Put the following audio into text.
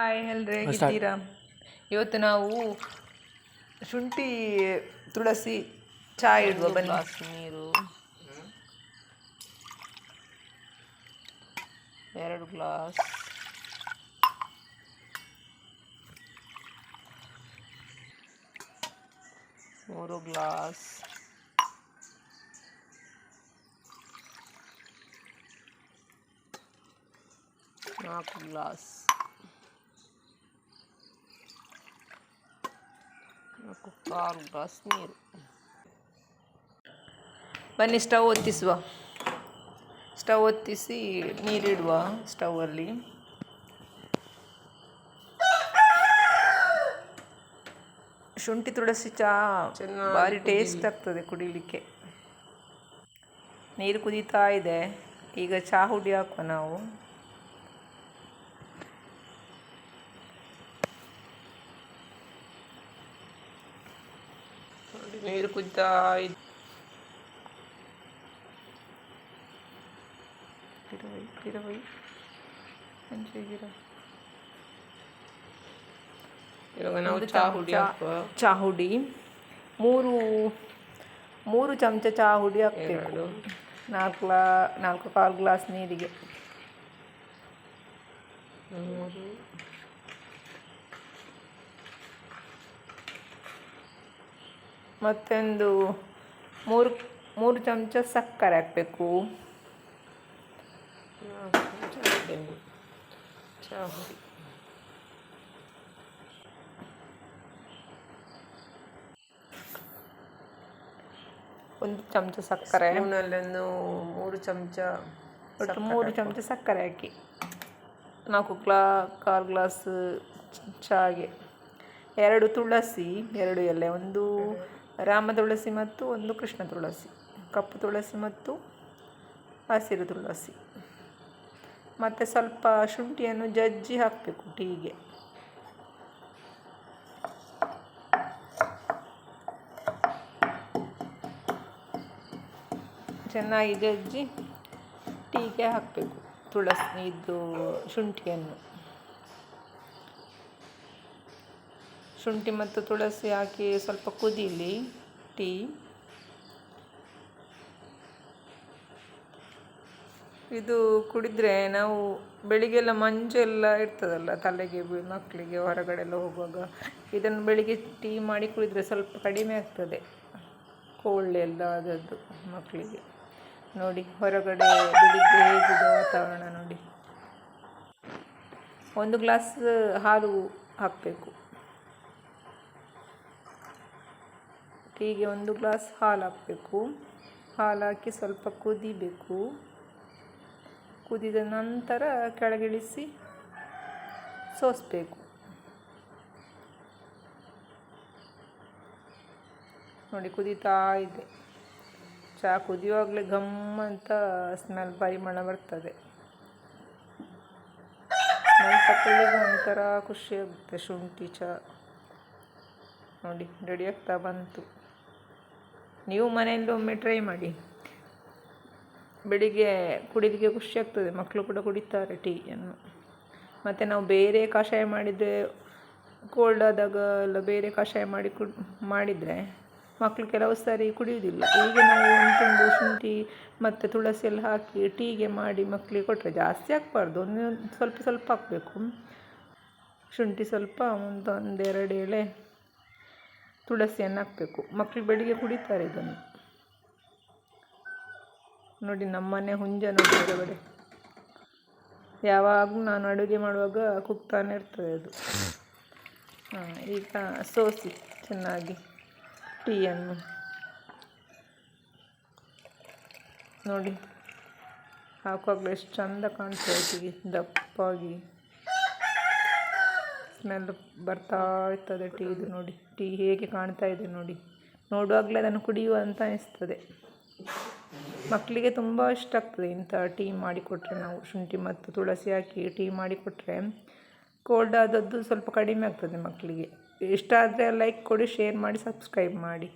Hi ಹೇಳ್ರಿ ಹೇಗಿದ್ದೀರಾ? ಇವತ್ತು ನಾವು ಶುಂಠಿ ತುಳಸಿ ಚಾ ಇಡುವ ಬನ್ನಿ. ನೀರು ಎರಡು ಗ್ಲಾಸ್. ಮೂರು ಗ್ಲಾಸ್. ನಾಲ್ಕು ಗ್ಲಾಸ್. ನಾಲ್ಕು ಗ್ಲಾಸ್ ನೀರು. ಬನ್ನಿ ಸ್ಟವ್ ಒತ್ತಿಸುವ. ಸ್ಟವ್ ಒತ್ತಿಸಿ ನೀರಿಡುವ ಸ್ಟವಲ್ಲಿ ಶುಂಠಿ ತುಳಸಿ ಚಾ ಚೆನ್ನಾಗಿ ಭಾರಿ ಟೇಸ್ಟ್ ಆಗ್ತದೆ ಕುಡಿಲಿಕ್ಕೆ. ನೀರು ಕುದೀತಾ ಇದೆ. ಈಗ ಚಹಾ ಹುಡಿ ಹಾಕುವ ನಾವು. ನೀರು ಕುದ್ತಾ ಇದ್ ಇರವೈ ಇರವೈ ಹಂಚಿಗಿರ ಇವಾಗ ನಾವು ಚಹಾ ಹುಡಿ ಚಹಾ ಹುಡಿ. ಮೂರು ಮೂರು ಚಮಚ ಚಹಾ ಹುಡಿ ಹಾಕಬೇಕು. ನಾಲ್ಕು ಗ್ಲಾ ನಾಲ್ಕು ಕಾಲು ಗ್ಲಾಸ್ ನೀರಿಗೆ. ಮೂರು. ಮತ್ತೊಂದು ಮೂರು ಮೂರು ಚಮಚ ಸಕ್ಕರೆ ಹಾಕಬೇಕು. ಒಂದು ಚಮಚ ಸಕ್ಕರೆ. ಸ್ಪೂನಲ್ಲೊಂದು ಮೂರು ಚಮಚ ಒಟ್ಟು ಮೂರು ಚಮಚ ಸಕ್ಕರೆ ಹಾಕಿ. ನಾಲ್ಕು ಗ್ಲಾ ಕಾಲು ಗ್ಲಾಸ್ ಚಾಗೆ ಎರಡು ತುಳಸಿ ಎರಡು ಎಲೆ ಒಂದು ರಾಮ ತುಳಸಿ ಮತ್ತು ಒಂದು ಕೃಷ್ಣ ತುಳಸಿ, ಕಪ್ಪು ತುಳಸಿ ಮತ್ತು ಹಸಿರು ತುಳಸಿ. ಮತ್ತು ಸ್ವಲ್ಪ ಶುಂಠಿಯನ್ನು ಜಜ್ಜಿ ಹಾಕಬೇಕು ಟೀಗೆ. ಚೆನ್ನಾಗಿ ಜಜ್ಜಿ ಟೀಗೆ ಹಾಕಬೇಕು ತುಳಸಿ ಇದು ಶುಂಠಿಯನ್ನು. ಶುಂಠಿ ಮತ್ತು ತುಳಸಿ ಹಾಕಿ ಸ್ವಲ್ಪ ಕುದೀಲಿ, ಟೀ. ಇದು ಕುಡಿದರೆ ನಾವು ಬೆಳಿಗ್ಗೆಲ್ಲ ಮಂಜೆಲ್ಲ ಇರ್ತದಲ್ಲ ತಲೆಗೆ, ಮಕ್ಕಳಿಗೆ ಹೊರಗಡೆ ಎಲ್ಲ ಹೋಗುವಾಗ. ಇದನ್ನು ಬೆಳಿಗ್ಗೆ ಟೀ ಮಾಡಿ ಕುಡಿದರೆ ಸ್ವಲ್ಪ ಕಡಿಮೆ ಆಗ್ತದೆ. ಕೋಲ್ಡ್ ಎಲ್ಲ ಆದದ್ದು ಮಕ್ಕಳಿಗೆ. ನೋಡಿ, ಹೊರಗಡೆ ಬೆಳಿಗ್ಗೆ ಹೇಗಿದೆ ವಾತಾವರಣ ನೋಡಿ. ಒಂದು ಗ್ಲಾಸ್ ಹಾಲು ಹಾಕಬೇಕು. ಟೀಗೆ ಒಂದು ಗ್ಲಾಸ್ ಹಾಲು ಹಾಕಬೇಕು. ಹಾಲು ಹಾಕಿ ಸ್ವಲ್ಪ ಕುದಿಬೇಕು. ಕುದಿದ ನಂತರ ಕೆಳಗಿಳಿಸಿ ಸೋಸಬೇಕು. ನೋಡಿ ಕುದೀತಾ ಇದೆ. ಚಹಾ ಕುದಿಯುವಾಗಲೇ ಘಮ್ ಅಂತ ಸ್ಮೆಲ್ ಪರಿಮಳ ಬರ್ತದೆ. ನನ್ನ ಒಂಥರ ಖುಷಿಯಾಗುತ್ತೆ ಶುಂಠಿ ಚಹಾ ನೋಡಿ ರೆಡಿಯಾಗ್ತಾ ಬಂತು. ನೀವು ಮನೆಯಲ್ಲಿ ಒಮ್ಮೆ ಟ್ರೈ ಮಾಡಿ. ಬೆಳಿಗ್ಗೆ ಕುಡಿಲಿಕ್ಕೆ ಖುಷಿ ಆಗ್ತದೆ ಮಕ್ಕಳು ಕೂಡ ಕುಡಿತಾರೆ ಟೀಯನ್ನು ಮತ್ತು ನಾವು ಬೇರೆ ಕಷಾಯ ಮಾಡಿದರೆ ಕೋಲ್ಡ್ ಆದಾಗ ಎಲ್ಲ ಬೇರೆ ಕಷಾಯ ಮಾಡಿ ಕು, ಮಾಡಿದರೆ ಮಕ್ಕಳು ಕೆಲವು ಸಾರಿ ಕುಡಿಯುವುದಿಲ್ಲ. ಈಗ ನಾವು ಒಂದು ಶುಂಠಿ ಮತ್ತು ತುಳಸಿ ಎಲ್ಲ ಹಾಕಿ ಟೀಗೆ ಮಾಡಿ ಮಕ್ಕಳಿಗೆ ಕೊಟ್ಟರೆ ಜಾಸ್ತಿ ಹಾಕ್ಬಾರ್ದು ಒಂದು ಸ್ವಲ್ಪ ಸ್ವಲ್ಪ ಹಾಕಬೇಕು. ಶುಂಠಿ ಸ್ವಲ್ಪ ಒಂದು ಒಂದೆರಡು ಎಳೆ. ತುಳಸಿಯನ್ನು ಹಾಕಬೇಕು. ಮಕ್ಕಳು ಬೆಳಿಗ್ಗೆ ಕುಡಿತಾರೆ ಇದನ್ನು. ನೋಡಿ, ನಮ್ಮನೆ ಹುಂಜ ನೋಡಿ ಯಾವಾಗಲೂ ನಾನು ಅಡುಗೆ ಮಾಡುವಾಗ ಕುಗ್ತಾನೆ ಇರ್ತದೆ ಅದು. ಹಾಂ, ಈಗ ಸೋಸಿ, ಚೆನ್ನಾಗಿ ಟೀಯನ್ನು. ನೋಡಿ, ಹಾಕುವಾಗಲೂ ಎಷ್ಟು ಚಂದ ಕಾಣ್ತಾ ಟೀ ದಪ್ಪಾಗಿ. ಸ್ಮೆಲ್ ಬರ್ತಾ ಇರ್ತದೆ ಟೀದು ನೋಡಿ. ಟೀ ಹೇಗೆ ಕಾಣ್ತಾ ಇದೆ ನೋಡಿ. ನೋಡುವಾಗಲೇ ಅದನ್ನು ಕುಡಿಯುವ ಅಂತ ಅನಿಸ್ತದೆ. ಮಕ್ಕಳಿಗೆ ತುಂಬ ಇಷ್ಟ ಆಗ್ತದೆ ಇಂಥ ಟೀ ಮಾಡಿಕೊಟ್ರೆ ನಾವು ಶುಂಠಿ ಮತ್ತು ತುಳಸಿ ಹಾಕಿ ಟೀ ಮಾಡಿಕೊಟ್ರೆ ಕೋಲ್ಡ್ ಆದದ್ದು ಸ್ವಲ್ಪ ಕಡಿಮೆ ಆಗ್ತದೆ ಮಕ್ಕಳಿಗೆ. ಇಷ್ಟ ಆದರೆ ಲೈಕ್ ಕೊಡಿ, ಶೇರ್ ಮಾಡಿ, ಸಬ್ಸ್ಕ್ರೈಬ್ ಮಾಡಿ.